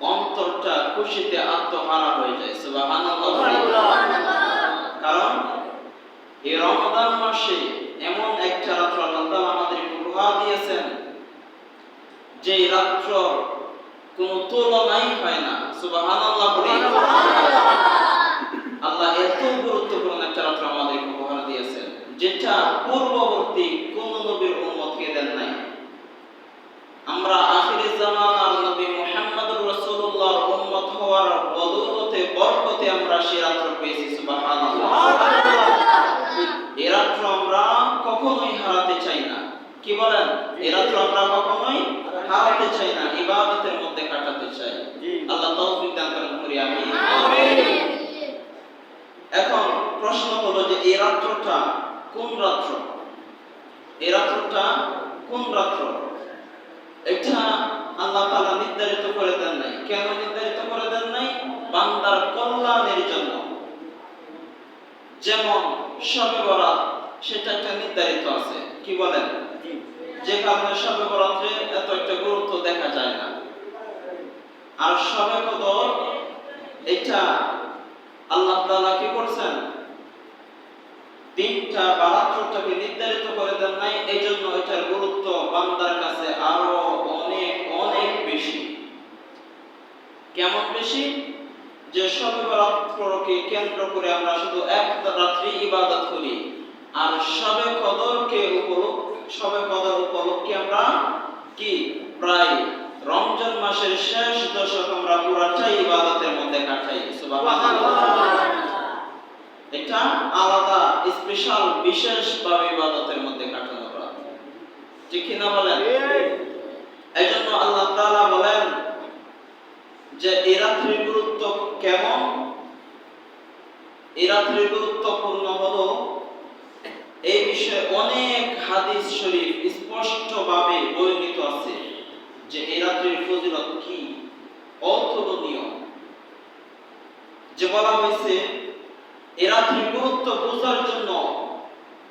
অন্তরটা খুশিতে আত্মহারা হয়ে যায়। সুবহানাল্লাহ। কারণ এই রমদান মাসে এমন একটা রাত্র আল্লাহ আমাদের উপহার দিয়েছেন যে রাত্র কোনো তুলনাই হয় না। সুবহানাল্লাহ বলি আল্লাহ এত গুরুত্বপূর্ণ একটা রাত্র আমাদের উপহার দিয়েছেন যেটা পূর্ববর্তী কোন নবীর উম্মতকে দেন নাই আমরা আখিরি জামানার নবী মুহাম্মদুর রাসূলুল্লাহর উম্মত হওয়ার বদৌলতে বরকতে আমরা সে রাত্র পেয়েছি সুবহানাল্লাহ। এ রাত্র আমরা কখনোই হারাতে চাই না। কি বলেন? এ রাত্র আমরা কখনোই হারাতে চাই না ইবাদতের মধ্যে কাটাতে চাই। আল্লাহ তৌফিক দান করেন করি আমি এখন প্রশ্ন হলো যে এই রাত্রটা কোন রাত্র? এই রাত্রটা কোন রাত্র? এটা আল্লাহ যেমন শবে বরাত সেটা একটা নির্ধারিত আছে। কি বলেন? যে কারণে শবে বরাতে এত একটা গুরুত্ব দেখা যায় না। আর শবে কদর, এটা আল্লাহ তাআলা কি করছেন? দিনটা বা রাত্রটাকে নির্ধারিত করে দেন নাই এই জন্য এটার গুরুত্ব বান্দার কাছে আরও অনেক অনেক বেশি। কেমন বেশি? সবে কেন্দ্র করে আমরা শুধু এক রাত্রি ইবাদত করি। আর সবে কদরকে উপলক্ষ সবে কদর উপলক্ষে আমরা কি? প্রায় রমজান মাসের শেষ দশক আমরা পুরাটাই ইবাদতের মধ্যে কাটাই। এটা আলাদা স্পেশাল বিশেষ ভাবে ইবাদতের মধ্যে কাটানো করা ঠিক কি না বলেন? এই জন্য আল্লাহ তাআলা বলেন যে এই রাত্রির গুরুত্ব কেমন? এই রাত্রির গুরুত্বপূর্ণ হলো এই বিষয়ে অনেক হাদিস শরীফ স্পষ্টভাবে বর্ণিত আছে যে এই রাত্রির ফজিলত কি? অতুলনীয়। যে বলা হয়েছে, এ রাত্রির গুরুত্ব বোঝার জন্য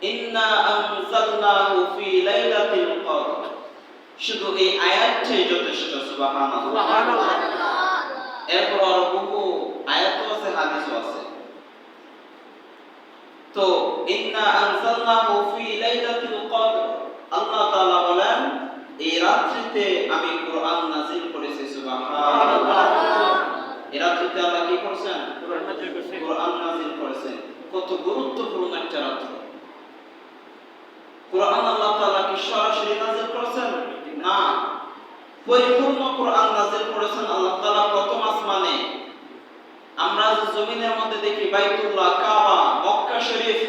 ইন্না আনজালনাহু ফি লাইলাতিল কদর। শুধু এই আয়াতটাই যথেষ্ট সুবহানাল্লাহ। এরপর আরও বহু আয়াতও আছে হাদিসও আছে। তো ইন্না আনজালনাহু ফি লাইলাতিল কদর। আল্লাহ তাআলা বলেন এই রাত্রিতে আমি কোরআন নাযিল করেছি সুবহানাল্লাহ। এই রাত্রিতে আল্লাহ কি করছেন। কোরআন নাযিল করেছেন। কত গুরুত্বপূর্ণ একটা রাত্র। কোরআন আল্লাহ তাআলা কি সরাসরি নাযিল করেছেন না পরিপূর্ণ কোরআন নাযিল করেছেন আল্লাহ তাআলা প্রথম আসমানে। আমরা জমিনের মধ্যে দেখি বাইতুল্লাহ কাবা, মক্কা শরীফ,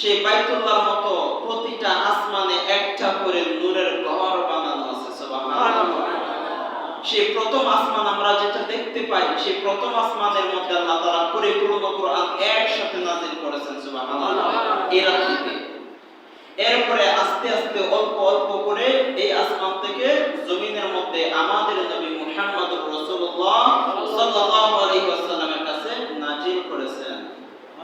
সেই বাইতুল্লাহর মতো প্রতিটা আসমানে একটা করে নূরের ঘর বানানো আছে সেই প্রথম আসমান আমরা যেটা দেখতে পাই, সেই প্রথম আসমানের মধ্যে আল্লাহ তাআলা পরিপূর্ণ কোরআন একসাথে নাযিল করেছেন, সুবহানাল্লাহ। এই রাত্রিতে এরপরে আস্তে আস্তে অল্প অল্প করে এই আসমান থেকে জমিনের মধ্যে আমাদের নবী মুহাম্মদুর রাসূলুল্লাহ সাল্লাল্লাহু আলাইহি